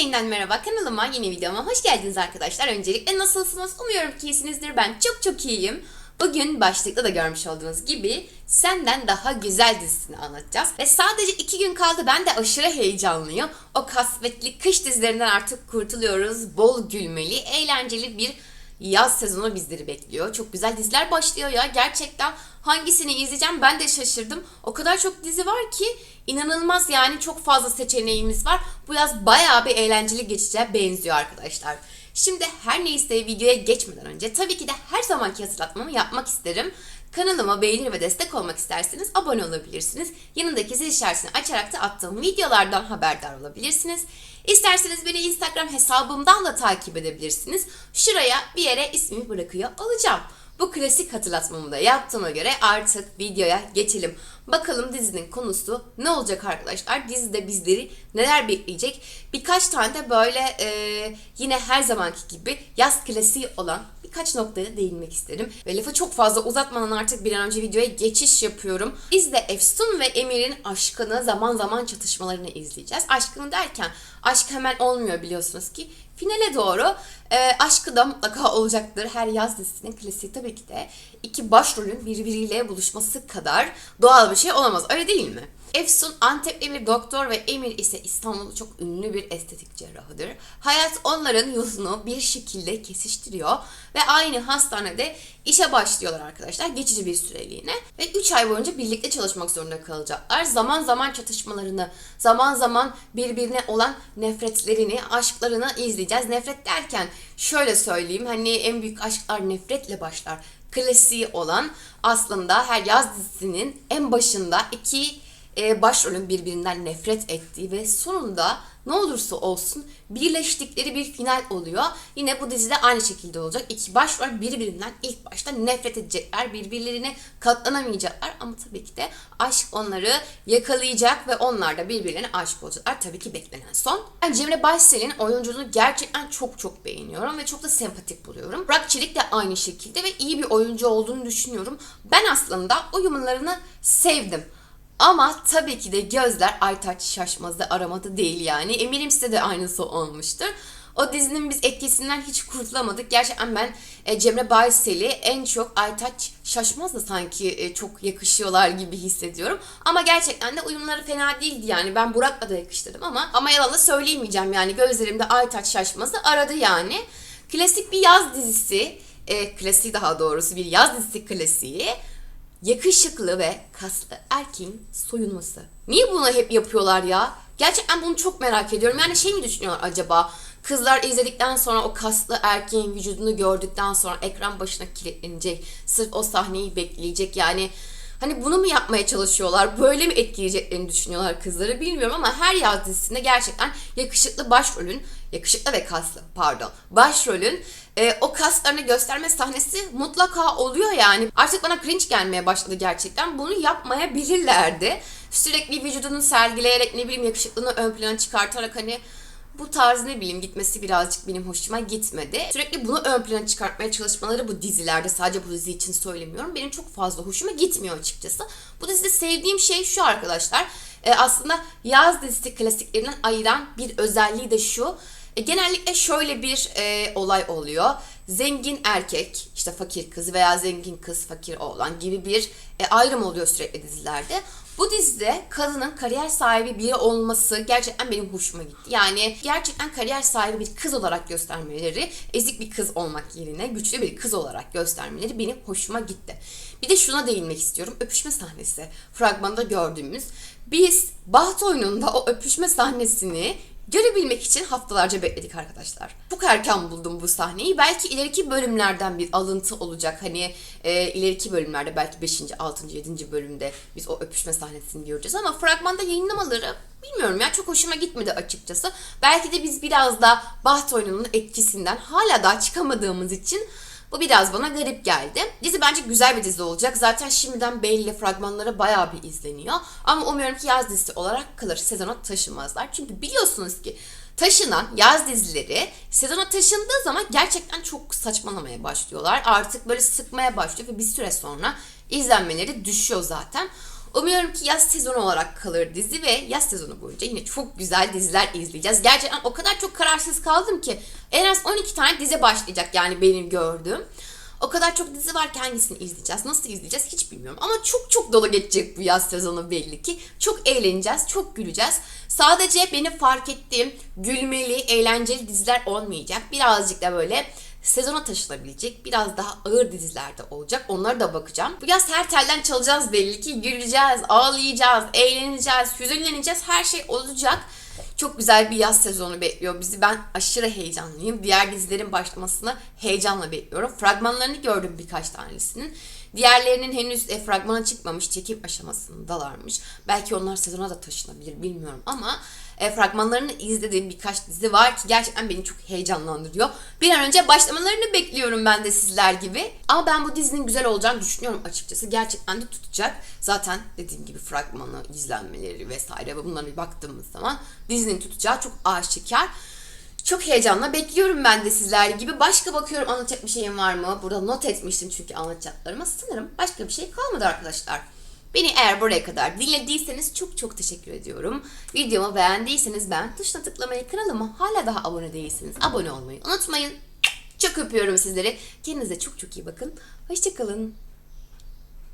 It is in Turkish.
yeniden merhaba kanalıma yeni videoma hoş geldiniz arkadaşlar. Öncelikle nasılsınız? Umuyorum ki iyisinizdir. Ben çok çok iyiyim. Bugün başlıkta da görmüş olduğunuz gibi Senden Daha Güzel dizisini anlatacağız. Ve sadece iki gün kaldı. Ben de aşırı heyecanlıyım. O kasvetli kış dizilerinden artık kurtuluyoruz. Bol gülmeli, eğlenceli bir yaz sezonu bizleri bekliyor. Çok güzel diziler başlıyor ya. Gerçekten hangisini izleyeceğim ben de şaşırdım. O kadar çok dizi var ki inanılmaz yani çok fazla seçeneğimiz var. Bu yaz bayağı bir eğlenceli geçeceğe benziyor arkadaşlar. Şimdi her neyse videoya geçmeden önce tabii ki de her zamanki hatırlatmamı yapmak isterim. Kanalıma beğenir ve destek olmak isterseniz abone olabilirsiniz. Yanındaki zil işaretini açarak da attığım videolardan haberdar olabilirsiniz. İsterseniz beni Instagram hesabımdan da takip edebilirsiniz. Şuraya bir yere ismimi bırakıyor olacağım. Bu klasik hatırlatmamı da yaptığıma göre artık videoya geçelim. Bakalım dizinin konusu ne olacak arkadaşlar? Dizide bizleri neler bekleyecek? Birkaç tane de böyle e, yine her zamanki gibi yaz klasiği olan birkaç noktaya değinmek isterim. Ve lafı çok fazla uzatmadan artık bir an önce videoya geçiş yapıyorum. Biz de Efsun ve Emir'in aşkını zaman zaman çatışmalarını izleyeceğiz. Aşkını derken aşk hemen olmuyor biliyorsunuz ki. Finale doğru e, aşkı da mutlaka olacaktır. Her yaz dizisinin klasiği tabii ki de iki başrolün birbiriyle buluşması kadar doğal bir şey olamaz. Öyle değil mi? Efsun Antepli bir doktor ve Emir ise İstanbul'da çok ünlü bir estetik cerrahıdır. Hayat onların yolunu bir şekilde kesiştiriyor ve aynı hastanede işe başlıyorlar arkadaşlar geçici bir süreliğine ve 3 ay boyunca birlikte çalışmak zorunda kalacaklar. Zaman zaman çatışmalarını, zaman zaman birbirine olan nefretlerini, aşklarını izleyeceğiz. Nefret derken şöyle söyleyeyim hani en büyük aşklar nefretle başlar. Klasiği olan aslında her yaz dizisinin en başında iki e, başrolün birbirinden nefret ettiği ve sonunda ne olursa olsun birleştikleri bir final oluyor. Yine bu dizide aynı şekilde olacak. İki başrol birbirinden ilk başta nefret edecekler. Birbirlerine katlanamayacaklar ama tabii ki de aşk onları yakalayacak ve onlar da birbirlerine aşık olacaklar. Tabii ki beklenen son. Ben Cemre Baysel'in oyunculuğunu gerçekten çok çok beğeniyorum ve çok da sempatik buluyorum. Burak Çelik de aynı şekilde ve iyi bir oyuncu olduğunu düşünüyorum. Ben aslında uyumlarını sevdim. Ama tabii ki de gözler Aytaç Şaşmaz'da aramada değil yani. Eminim size de aynısı olmuştur. O dizinin biz etkisinden hiç kurtulamadık. Gerçekten ben e, Cemre Baysel'i en çok Aytaç Şaşmaz'la sanki e, çok yakışıyorlar gibi hissediyorum. Ama gerçekten de uyumları fena değildi yani. Ben Burak'la da yakıştırdım ama ama yalan da söyleyemeyeceğim yani. Gözlerimde Aytaç Şaşmaz'ı aradı yani. Klasik bir yaz dizisi, e, klasiği daha doğrusu bir yaz dizisi klasiği yakışıklı ve kaslı erkeğin soyunması. Niye bunu hep yapıyorlar ya? Gerçekten bunu çok merak ediyorum. Yani şey mi düşünüyorlar acaba? Kızlar izledikten sonra o kaslı erkeğin vücudunu gördükten sonra ekran başına kilitlenecek. Sırf o sahneyi bekleyecek. Yani Hani bunu mu yapmaya çalışıyorlar? Böyle mi etkileyeceklerini düşünüyorlar kızları bilmiyorum ama her yaz dizisinde gerçekten yakışıklı başrolün, yakışıklı ve kaslı pardon, başrolün e, o kaslarını gösterme sahnesi mutlaka oluyor yani. Artık bana cringe gelmeye başladı gerçekten. Bunu yapmayabilirlerdi. Sürekli vücudunu sergileyerek ne bileyim yakışıklılığını ön plana çıkartarak hani bu tarz ne bileyim gitmesi birazcık benim hoşuma gitmedi. Sürekli bunu ön plana çıkartmaya çalışmaları bu dizilerde sadece bu dizi için söylemiyorum. Benim çok fazla hoşuma gitmiyor açıkçası. Bu dizide sevdiğim şey şu arkadaşlar. E, aslında yaz dizisi klasiklerinden ayıran bir özelliği de şu. E, genellikle şöyle bir e, olay oluyor. Zengin erkek, işte fakir kız veya zengin kız, fakir oğlan gibi bir e, ayrım oluyor sürekli dizilerde. Bu dizide kadının kariyer sahibi biri olması gerçekten benim hoşuma gitti. Yani gerçekten kariyer sahibi bir kız olarak göstermeleri, ezik bir kız olmak yerine güçlü bir kız olarak göstermeleri benim hoşuma gitti. Bir de şuna değinmek istiyorum. Öpüşme sahnesi. Fragmanda gördüğümüz. Biz Baht oyununda o öpüşme sahnesini görebilmek için haftalarca bekledik arkadaşlar. Çok erken buldum bu sahneyi. Belki ileriki bölümlerden bir alıntı olacak. Hani e, ileriki bölümlerde belki 5. 6. 7. bölümde biz o öpüşme sahnesini göreceğiz ama fragmanda yayınlamaları bilmiyorum ya çok hoşuma gitmedi açıkçası. Belki de biz biraz da Baht oyununun etkisinden hala daha çıkamadığımız için bu biraz bana garip geldi. Dizi bence güzel bir dizi olacak. Zaten şimdiden belli fragmanlara bayağı bir izleniyor. Ama umuyorum ki yaz dizisi olarak kalır. Sezona taşınmazlar. Çünkü biliyorsunuz ki taşınan yaz dizileri sezona taşındığı zaman gerçekten çok saçmalamaya başlıyorlar. Artık böyle sıkmaya başlıyor ve bir süre sonra izlenmeleri düşüyor zaten. Umuyorum ki yaz sezonu olarak kalır dizi ve yaz sezonu boyunca yine çok güzel diziler izleyeceğiz. Gerçekten o kadar çok kararsız kaldım ki en az 12 tane dizi başlayacak yani benim gördüğüm. O kadar çok dizi var ki hangisini izleyeceğiz, nasıl izleyeceğiz hiç bilmiyorum. Ama çok çok dolu geçecek bu yaz sezonu belli ki. Çok eğleneceğiz, çok güleceğiz. Sadece benim fark ettiğim gülmeli, eğlenceli diziler olmayacak. Birazcık da böyle sezona taşınabilecek biraz daha ağır dizilerde olacak. Onlara da bakacağım. Bu yaz her telden çalacağız belli ki. Güleceğiz, ağlayacağız, eğleneceğiz, hüzünleneceğiz. Her şey olacak. Çok güzel bir yaz sezonu bekliyor bizi. Ben aşırı heyecanlıyım. Diğer dizilerin başlamasını heyecanla bekliyorum. Fragmanlarını gördüm birkaç tanesinin. Diğerlerinin henüz e, fragmana çıkmamış, çekim aşamasındalarmış. Belki onlar sezona da taşınabilir bilmiyorum ama e, fragmanlarını izlediğim birkaç dizi var ki gerçekten beni çok heyecanlandırıyor. Bir an önce başlamalarını bekliyorum ben de sizler gibi. Ama ben bu dizinin güzel olacağını düşünüyorum açıkçası. Gerçekten de tutacak. Zaten dediğim gibi fragmanı, izlenmeleri vesaire ve bunlara bir baktığımız zaman dizinin tutacağı çok aşikar. Çok heyecanla bekliyorum ben de sizler gibi. Başka bakıyorum anlatacak bir şeyim var mı? Burada not etmiştim çünkü anlatacaklarıma. Sanırım başka bir şey kalmadı arkadaşlar. Beni eğer buraya kadar dinlediyseniz çok çok teşekkür ediyorum. Videomu beğendiyseniz beğen tuşuna tıklamayı, kanalıma hala daha abone değilseniz abone olmayı unutmayın. Çok öpüyorum sizleri. Kendinize çok çok iyi bakın. Hoşçakalın.